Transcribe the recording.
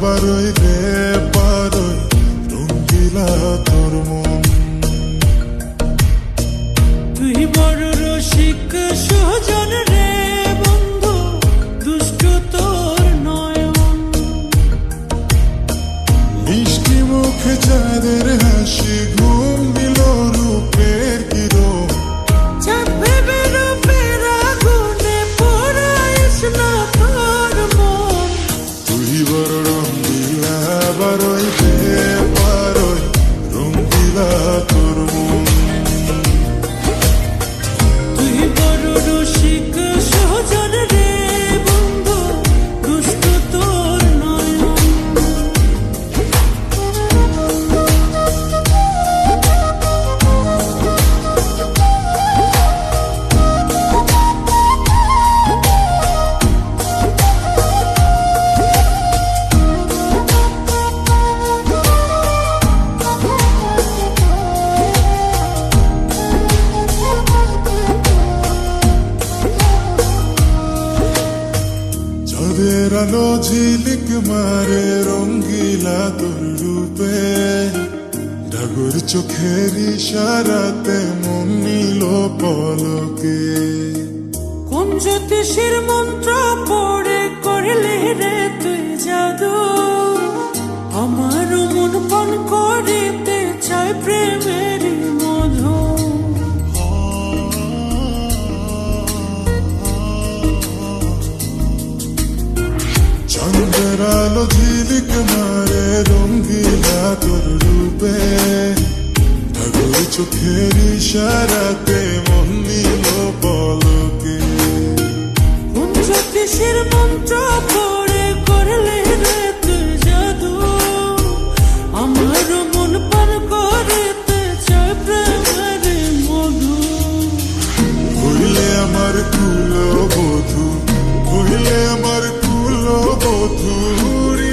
barulho রঙ্গিলা বারই রে পারই রঙ্গিলা তোর আলো ঝিলিক মারে রঙ্গিলা তোর রূপে ডাগর চোখের ইশারাতে মন নিল পলকে। কোন জ্যোতিষীর মন্ত্র পড়ে করলে রে তুই জাদু? আমার মন পণ করিতে চাই প্রেমের আলো ঝিলিক মারে রঙ্গিলা তোর রূপে ডাগর চোখের ইশারাতে মন নিল পলকে জ্যোতিষীর মন্ত্র পড়ে করলে জাদু আমার মন করিতে প্রেমের মধু আমার কুল বধু হইলে আমার কুল